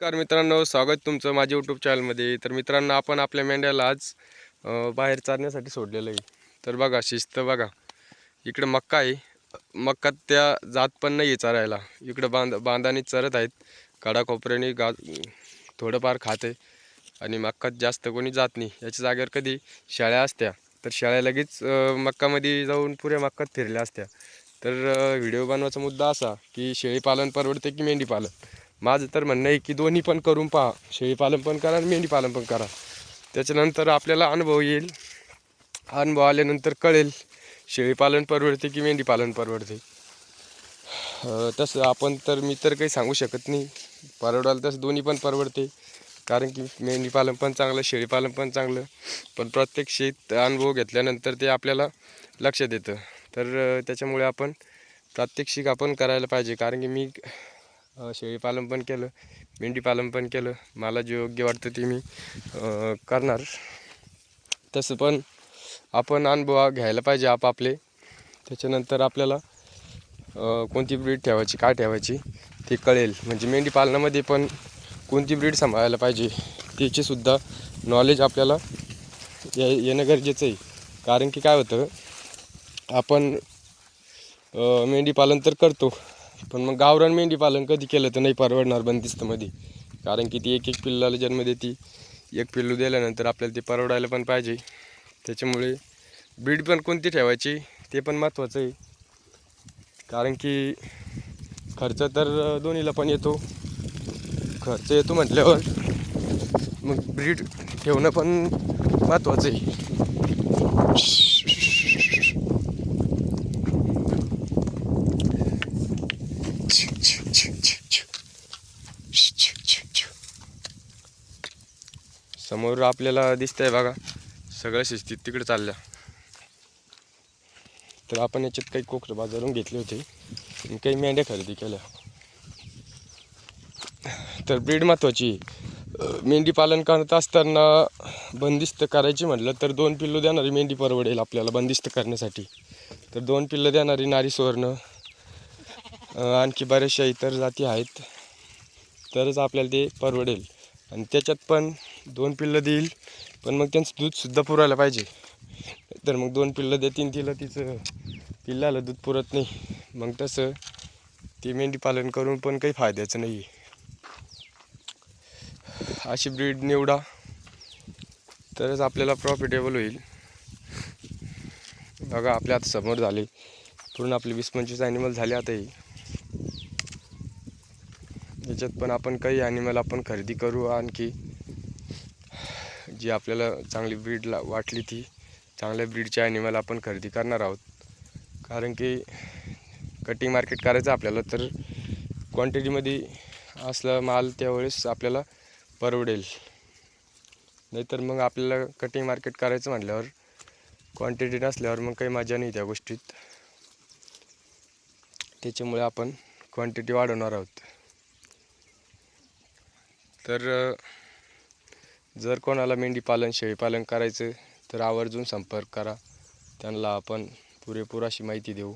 नमस्कार मित्रांनो स्वागत तुमचं माझ्या यूट्यूब चॅनलमध्ये तर मित्रांनो आपण आपल्या मेंढ्याला आज बाहेर चारण्यासाठी सोडलेलं आहे. तर बघा शिस्त बघा. इकडं मक्का आहे. मक्का त्या जात पण नाही आहे चरायला. इकडं बांध बांधाने चरत आहेत. काडाकोपऱ्याने गा थोडंफार खाते आणि मक्कात जास्त कोणी जात नाही. याच्या जागेवर कधी शाळ्या असत्या तर शाळ्या लगेच मक्कामध्ये जाऊन पुऱ्या मक्कात फिरल्या असत्या. तर व्हिडिओ बनवायचा मुद्दा असा की शेळीपालन परवडते की मेंढीपालन? माझं तर म्हणणं आहे की दोन्ही पण करून पहा. शेळीपालन पण करा आणि मेंढीपालन पण करा. त्याच्यानंतर आपल्याला अनुभव येईल. अनुभव आल्यानंतर कळेल शेळीपालन परवडते की मेंढीपालन परवडते. तसं आपण तर मी तर काही सांगू शकत नाही. परवडायला तसं दोन्ही पण परवडते. कारण की मेंढीपालन पण चांगलं शेळीपालन पण चांगलं. पण प्रत्येक शेत अनुभव घेतल्यानंतर ते आपल्याला लक्षात येतं. तर त्याच्यामुळे आपण प्रात्यक्षिक आपण करायला पाहिजे. कारण की मी शेळीपालन पण केलं मेंढीपालन पण केलं. मला जे योग्य वाटतं ते मी करणार. तसं पण आपण अनुभव घ्यायला पाहिजे आपापले. त्याच्यानंतर आपल्याला कोणती ब्रीड ठेवायची काय ठेवायची ते कळेल. म्हणजे मेंढीपालनामध्ये पण कोणती ब्रीड सांभाळायला पाहिजे त्याचीसुद्धा नॉलेज आपल्याला ये येणं गरजेचं आहे. कारण की काय होतं आपण मेंढीपालन तर करतो पण मग गावरान मेंढीपालन कधी केलं तर नाही परवडणार बंदिस्तमध्ये कारण की ती एक एक पिल्लाला जन्म देते एक पिल्लू दिल्यानंतर आपल्याला ते परवडायला पण पाहिजे. त्याच्यामुळे ब्रीड पण कोणती ठेवायची ते पण महत्त्वाचं आहे. कारण की खर्च तर दोन्हीला पण येतो. खर्च येतो म्हटल्यावर मग ब्रीड ठेवणं पण महत्त्वाचं आहे. समोर आपल्याला दिसतंय बघा. सगळ्या शिस्तीत तिकडे चालल्या. तर आपण याच्यात काही कोकरे बाजारून घेतले होते. आणि काही मेंढ्या खरेदी केल्या. तर ब्रीड महत्त्वाची मेंढी पालन करत असताना बंदिस्त करायची म्हटलं तर दोन पिल्लू देणारी मेंढी परवडेल आपल्याला बंदिस्त करण्यासाठी. तर दोन पिल्लं देणारी नारी सुवर्ण आणखी बऱ्याचशा इतर जाती आहेत. तरच आपल्याला ते परवडेल. आणि त्याच्यात पण दोन पिल्लं देईल पण मग त्यांचं दूधसुद्धा पुरायला पाहिजे. तर मग दोन पिल्लं देतील तिला तिचं पिल्लाला दूध पुरत नाही. मग तसं ती मेंढी पालन करून पण काही फायद्याचं नाही आहे अशी ब्रीड निवडा तरच आपल्याला प्रॉफिटेबल होईल. बघा आपल्या आता समोर झाले. पूर्ण आपले वीस पंचवीस ॲनिमल झाले आताही याच्यात पण आपण काही ॲनिमल आपण खरेदी करू आणखी. जी आपल्याला चांगली ब्रीड ला वाटली ती चांगल्या ब्रीडच्या ॲनिमल आपण खरेदी करणार आहोत. कारण की कटिंग मार्केट करायचं आपल्याला तर क्वांटिटीमध्ये असला माल त्यावेळेस आपल्याला परवडेल. नाहीतर मग आपल्याला कटिंग मार्केट करायचं म्हटल्यावर क्वांटिटी नसल्यावर मग काही मजा नाही त्या गोष्टीत. त्याच्यामुळे आपण क्वांटिटी वाढवणार आहोत. तर जर कोणाला मेंढी पालन शेळीपालन करायचं तर आवर्जून संपर्क करा. त्यांना आपण पुरेपूर अशी माहिती देऊ.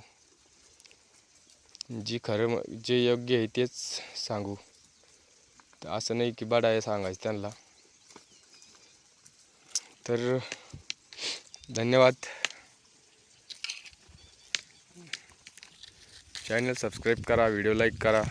जी खरं म- जे योग्य आहे तेच सांगू. तर असं नाही की बडाय सांगायचं त्यांना. तर धन्यवाद. चॅनल सबस्क्राईब करा व्हिडिओ लाईक करा.